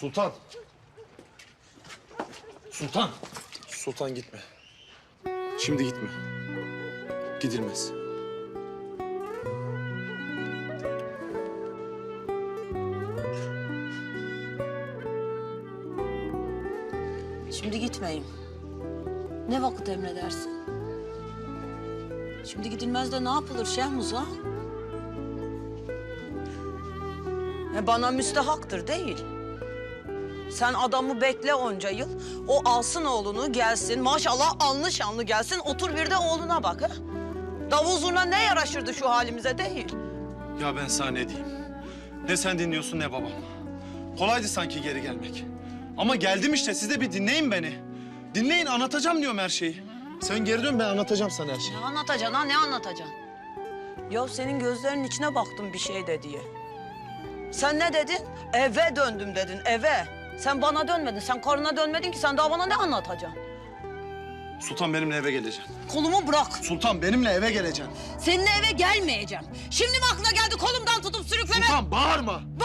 Sultan. Sultan. Sultan gitme. Şimdi gitme. Gidilmez. Şimdi gitmeyin. Ne vakit emredersin? Şimdi gidilmez de ne yapılır Şehmuz ha? E bana müstehaktır değil. Sen adamı bekle onca yıl. O alsın oğlunu gelsin. Maşallah anlı şanlı gelsin. Otur bir de oğluna bak ha. Davul zurna ne yaraşırdı şu halimize değil. Ya ben sana ne diyeyim? Ne sen dinliyorsun ne babam. Kolaydı sanki geri gelmek. Ama geldim işte siz de bir dinleyin beni. Dinleyin anlatacağım diyorum her şeyi. Sen geri dön ben anlatacağım sana her şeyi. Ne anlatacaksın ha ne anlatacaksın? Ya senin gözlerinin içine baktım bir şey de diye. Sen ne dedin? Eve döndüm dedin eve. Sen bana dönmedin, sen karına dönmedin ki sen daha bana ne anlatacaksın? Sultan benimle eve geleceksin. Kolumu bırak. Sultan benimle eve geleceksin. Seninle eve gelmeyeceğim. Şimdi mi aklına geldi kolumdan tutup sürüklemek? Sultan bağırma. Bağırmıyorum.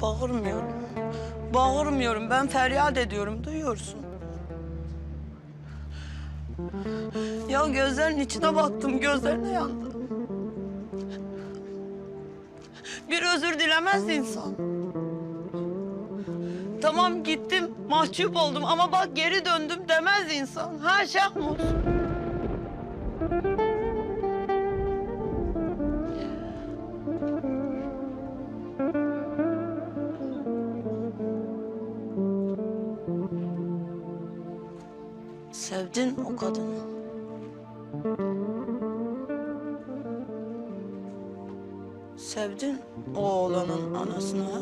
Bağırmıyorum. Bağırmıyorum. Ben feryat ediyorum. Duyuyorsun. Ya gözlerinin içine baktım. Gözlerine yandı. Bir özür dilemez insan. Tamam gittim, mahcup oldum ama bak geri döndüm demez insan. Ha Şahmuz? Sevdin o kadını. Sevdin o oğlanın anasını ha?